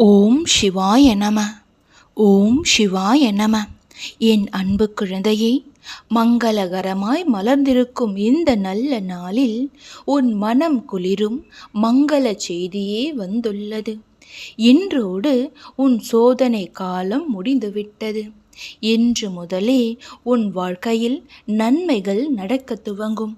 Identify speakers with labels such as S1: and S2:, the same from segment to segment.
S1: ஓம் சிவாய நம. ஓம் சிவாய நம. என் அன்பு குழந்தையே மங்களகரமாய் மலர்ந்திருக்கும் இந்த நல்ல நாளில் உன் மனம் குளிரும் மங்கள செய்தியே வந்துள்ளது. இன்றோடு உன் சோதனை காலம் முடிந்துவிட்டது. இன்று முதலே உன் வாழ்க்கையில் நன்மைகள் நடக்கத் துவங்கும்.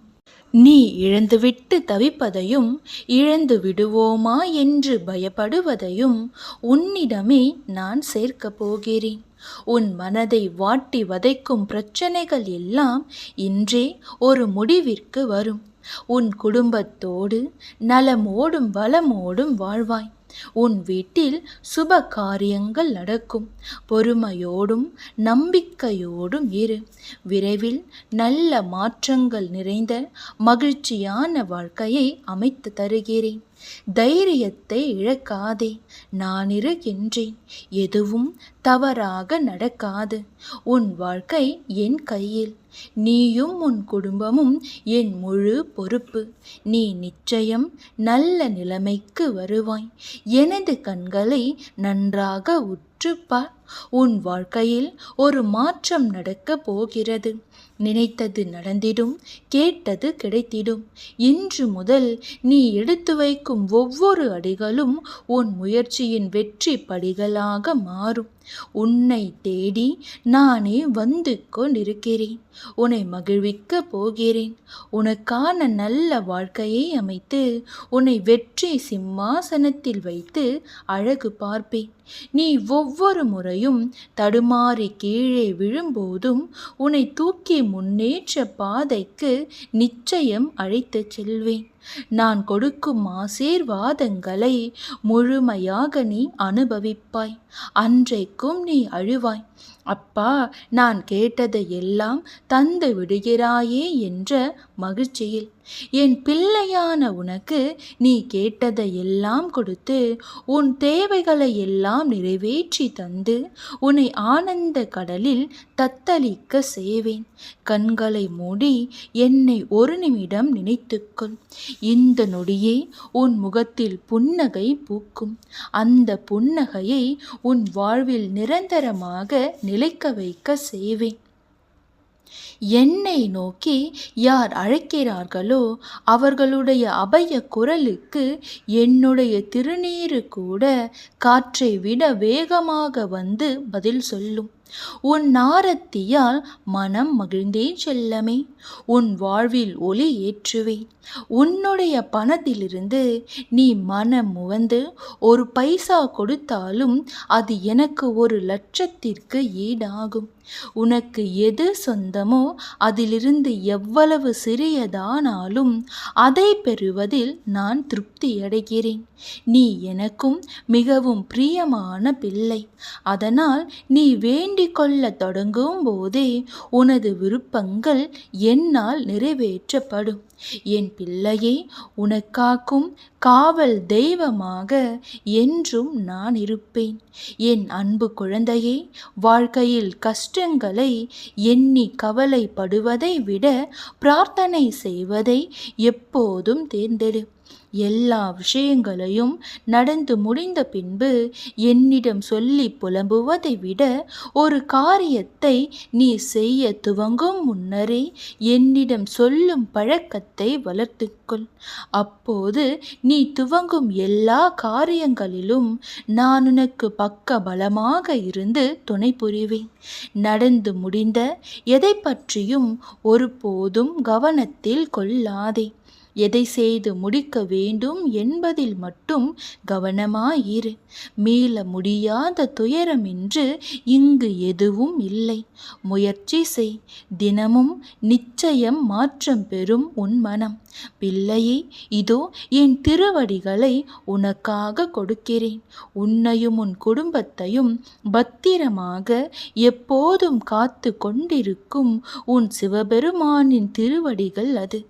S1: நீ இழந்துவிட்டு தவிப்பதையும் இழந்து விடுவோமா என்று பயப்படுவதையும் உன்னிடமே நான் சேர்க்கப் போகிறேன். உன் மனதை வாட்டி வதைக்கும் பிரச்சனைகள் எல்லாம் இன்றே ஒரு முடிவிற்கு வரும். உன் குடும்பத்தோடு நலமோடும் வளமோடும் வாழ்வாய். உன் வீட்டில் சுப காரியங்கள் நடக்கும். பொறுமையோடும் நம்பிக்கையோடும் இரு. விரைவில் நல்ல மாற்றங்கள் நிறைந்த மகிழ்ச்சியான வாழ்க்கையை அமைத்து தருகிறேன். தைரியத்தை இழக்காதே நான் இருக்கின்றேன் எதுவும் தவறாக நடக்காது. உன் வாழ்க்கை என் கையில். நீயும் உன் குடும்பமும் என் முழு பொறுப்பு. நீ நிச்சயம் நல்ல நிலைமைக்கு வருவாய். எனது கண்களை நன்றாக உற்றுப்பார். உன் வாழ்க்கையில் ஒரு மாற்றம் நடக்கப் போகிறது. நினைத்தது நடந்திடும் கேட்டது கிடைத்திடும். இன்று முதல் நீ எடுத்து வைக்கும் ஒவ்வொரு அடிகளும் உன் முயற்சியின் வெற்றி படிகளாக மாறும். உன்னை தேடி நானே வந்து கொண்டிருக்கிறேன். உன்னை மகிழ்விக்க போகிறேன். உனக்கான நல்ல வாழ்க்கையை அமைத்து உன்னை வெற்றி சிம்மாசனத்தில் வைத்து அழகு பார்ப்பேன். நீ ஒவ்வொரு முறையும் தடுமாறி கீழே விழும்போதும் உன்னை தூக்கி முன்னேற்ற பாதைக்கு நிச்சயம் அழைத்துச் செல்வேன். நான் கொடுக்கும் ஆசீர்வாதங்களை முழுமையாக நீ அனுபவிப்பாய். அன்றைக்கும் நீ அழுவாய். அப்பா நான் கேட்டதை எல்லாம் தந்து விடுகிறாயே என்ற மகிழ்ச்சியில் என் பிள்ளையான உனக்கு நீ கேட்டதை எல்லாம் கொடுத்து உன் தேவைகளை எல்லாம் நிறைவேற்றி தந்து உன்னை ஆனந்த கடலில் தத்தளிக்க செய்வேன். கண்களை மூடி என்னை ஒரு நிமிடம் நினைத்துக்கொள். இந்த நொடியே உன் முகத்தில் புன்னகை பூக்கும். அந்த புன்னகையை உன் வாழ்வில் நிரந்தரமாக நிலைக்க வைக்க செய்வேன். என்னை நோக்கி யார் அழைக்கிறார்களோ அவர்களுடைய அபய குரலுக்கு என்னுடைய திருநீறு கூட காற்றை விட வேகமாக வந்து பதில் சொல்லும். உன் நாரத்தியால் மனம் மகிழ்ந்தே செல்லமே. உன் வாழ்வில் ஒளி ஏற்றுவேன் உன்னுடைய பணத்திலிருந்து நீ மனம் முவந்து ஒரு பைசா கொடுத்தாலும் அது எனக்கு ஒரு லட்சத்திற்கு ஈடாகும். உனக்கு எது சொந்தமோ அதிலிருந்து எவ்வளவு சிறியதானாலும் அதை பெறுவதில் நான் திருப்தியடைகிறேன் நீ எனக்கும் மிகவும் பிரியமான பிள்ளை. அதனால் நீ வேண்டிக் கொள்ள தொடங்கும் போதே உனது விருப்பங்கள் என்னால் நிறைவேற்றப்படும். என் பிள்ளையே உனக்காக்கும் காவல் தெய்வமாக என்றும் நான் இருப்பேன். என் அன்பு குழந்தையே வாழ்க்கையில் கஷ்டங்களை எண்ணி கவலைப்படுவதை விட பிரார்த்தனை செய்வதை எப்போதும் தேர்ந்தெடு. எல்லா விஷயங்களையும் நடந்து முடிந்த பின்பு என்னிடம் சொல்லி புலம்புவதை விட ஒரு காரியத்தை நீ செய்ய துவங்கும் முன்னரே என்னிடம் சொல்லும் பழக்கத்தை வளர்த்துக்கொள். அப்போது நீ துவங்கும் எல்லா காரியங்களிலும் நான் உனக்கு பக்க பலமாக இருந்து துணை புரிவேன். நடந்து முடிந்த எதை பற்றியும் ஒருபோதும் கவனத்தில் கொள்ளாதே. எதை செய்து முடிக்க வேண்டும் என்பதில் மட்டும் கவனமாயிரு. மீள முடியாத துயரம் என்று இங்கு எதுவும் இல்லை. முயற்சி செய். தினமும் நிச்சயம் மாற்றம் பெறும் உன் மனம். பிள்ளையே இதோ என் திருவடிகளை உனக்காக கொடுக்கிறேன். உன்னையும் உன் குடும்பத்தையும் பத்திரமாக எப்போதும் காத்து கொண்டிருக்கும் உன் சிவபெருமானின் திருவடிகள் அது.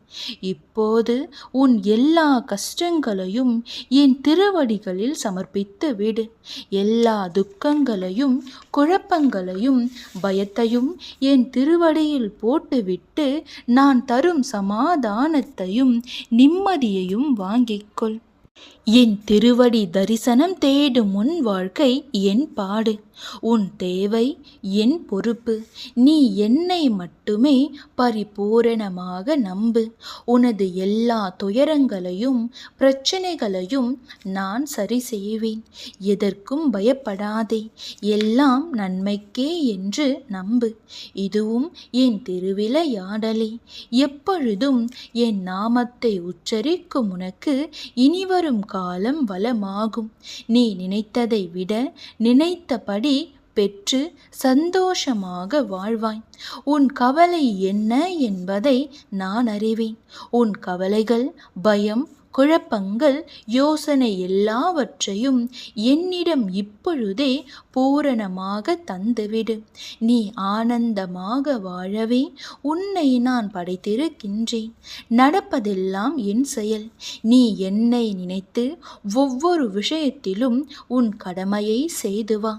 S1: இப்போது உன் எல்லா கஷ்டங்களையும் என் திருவடிகளில் சமர்ப்பித்து விடு. எல்லா துக்கங்களையும் குழப்பங்களையும் பயத்தையும் என் திருவடியில் போட்டுவிட்டு நான் தரும் சமாதானத்தையும் நிம்மதியையும் வாங்கிக்கொள் என் திருவடி தரிசனம் தேடும் உன் வாழ்க்கை என் பாடு. உன் தேவை என் பொறுப்பு. நீ என்னை மட்டுமே பரிபூரணமாக நம்பு. உனது எல்லா துயரங்களையும் பிரச்சனைகளையும் நான் சரி செய்வேன். எதற்கும் பயப்படாதே. எல்லாம் நன்மைக்கே என்று நம்பு. இதுவும் என் திருவிளையாடலே. எப்பொழுதும் என் நாமத்தை உச்சரிக்கும் உனக்கு வரும் காலம் வளமாகும். நீ நினைத்ததை விட நினைத்தபடி பெற்று சந்தோஷமாக வாழ்வாய். உன் கவலை என்ன என்பதை நான் அறிவேன். உன் கவலைகள் பயம் குழப்பங்கள் யோசனை எல்லாவற்றையும் என்னிடம் இப்பொழுதே பூரணமாக தந்துவிடு. நீ ஆனந்தமாக வாழவே உன்னை நான் படைத்திருக்கின்றேன். நடப்பதெல்லாம் என் செயல். நீ என்னை நினைத்து ஒவ்வொரு விஷயத்திலும் உன் கடமையை செய்து வா.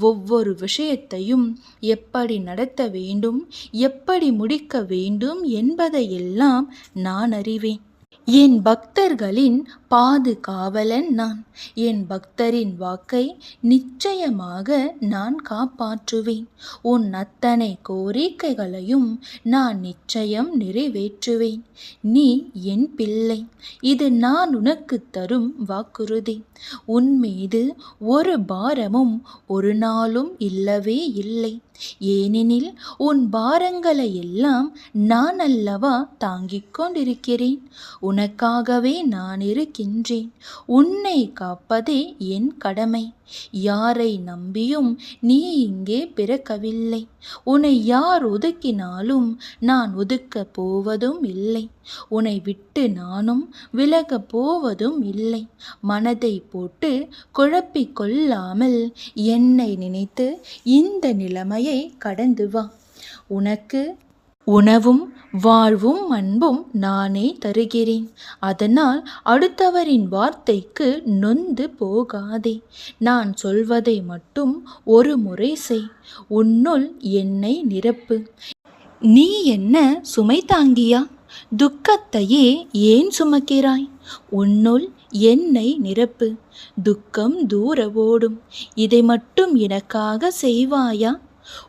S1: ஒவ்வொரு விஷயத்தையும் எப்படி நடத்த வேண்டும் எப்படி முடிக்க வேண்டும் என்பதையெல்லாம் நான் அறிவேன். என் பக்தர்களின் பாதுகாவலன் நான். என் பக்தரின் வாக்கை நிச்சயமாக நான் காப்பாற்றுவேன். உன் அத்தனை கோரிக்கைகளையும் நான் நிச்சயம் நிறைவேற்றுவேன். நீ என் பிள்ளை. இது நான் உனக்கு தரும் வாக்குறுதி. உன் மீது ஒரு பாரமும் ஒரு நாளும் இல்லவே இல்லை. ஏனெனில் உன் பாரங்களை எல்லாம் நான் அல்லவா தாங்கிக் கொண்டிருக்கிறேன். உனக்காகவே நான் இருக்கின்றேன் உன்னை காப்பதே என் கடமை. யாரை நம்பியும் நீ இங்கே பிறக்கவில்லை. உன்னை யார் ஒதுக்கினாலும் நான் ஒதுக்க போவதும் இல்லை. உன்னை விட்டு நானும் விலக போவதும் இல்லை. மனதை போட்டு குழப்பிக் கொள்ளாமல் என்னை நினைத்து இந்த நிலைமையை கடந்து வா. உனக்கு உணவும் வாழ்வும் அன்பும் நானே தருகிறேன். அதனால் அடுத்தவரின் வார்த்தைக்கு நொந்து போகாதே. நான் சொல்வதை மட்டும் ஒரு முறை செய். உன்னுள் என்னை நிரப்பு. நீ என்ன சுமை தாங்கியா? துக்கத்தையே ஏன் சுமக்கிறாய்? உன்னுள் என்னை நிரப்பு. துக்கம் தூர ஓடும். இதை மட்டும் எனக்காக செய்வாயா?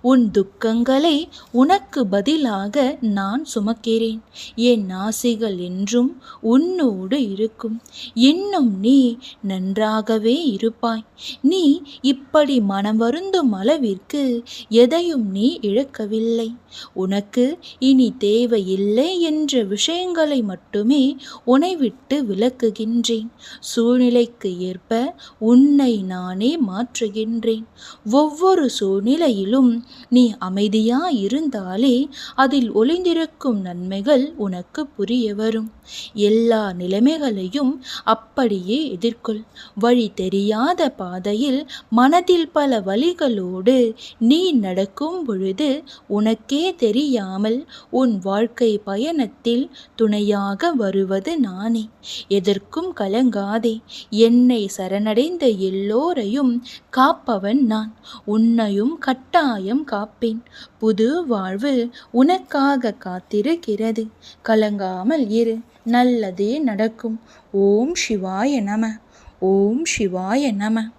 S1: உன் துக்கங்களை உனக்கு பதிலாக நான் சுமக்கிறேன். என் ஆசைகள் என்றும் உன்னோடு இருக்கும். இன்னும் நீ நன்றாகவே இருப்பாய். நீ இப்படி மனம் வருந்தும் அளவிற்கு எதையும் நீ இழக்கவில்லை. உனக்கு இனி தேவையில்லை என்ற விஷயங்களை மட்டுமே உனை விட்டு விலக்குகின்றேன் சூழ்நிலைக்கு ஏற்ப உன்னை நானே மாற்றுகின்றேன். ஒவ்வொரு சூழ்நிலையிலும் நீ அமைதியா இருந்தாலே அதில் ஒளிந்திருக்கும் நன்மைகள் உனக்கு புரிய வரும். எல்லா நிலைமைகளையும் அப்படியே எதிர்கொள். வழி தெரியாத பாதையில் மனதில் பல வழிகளோடு நீ நடக்கும் பொழுது உனக்கே தெரியாமல் உன் வாழ்க்கை பயணத்தில் துணையாக வருவது நானே. எதற்கும் கலங்காதே. என்னை சரணடைந்த எல்லோரையும் காப்பவன் நான். உன்னையும் கட்டாயம் காப்பேன். புது வாழ்வு உனக்காக காத்திருக்கிறது. கலங்காமல் இரு நல்லதே நடக்கும். ஓம் சிவாய நம ஓம் சிவாய நம.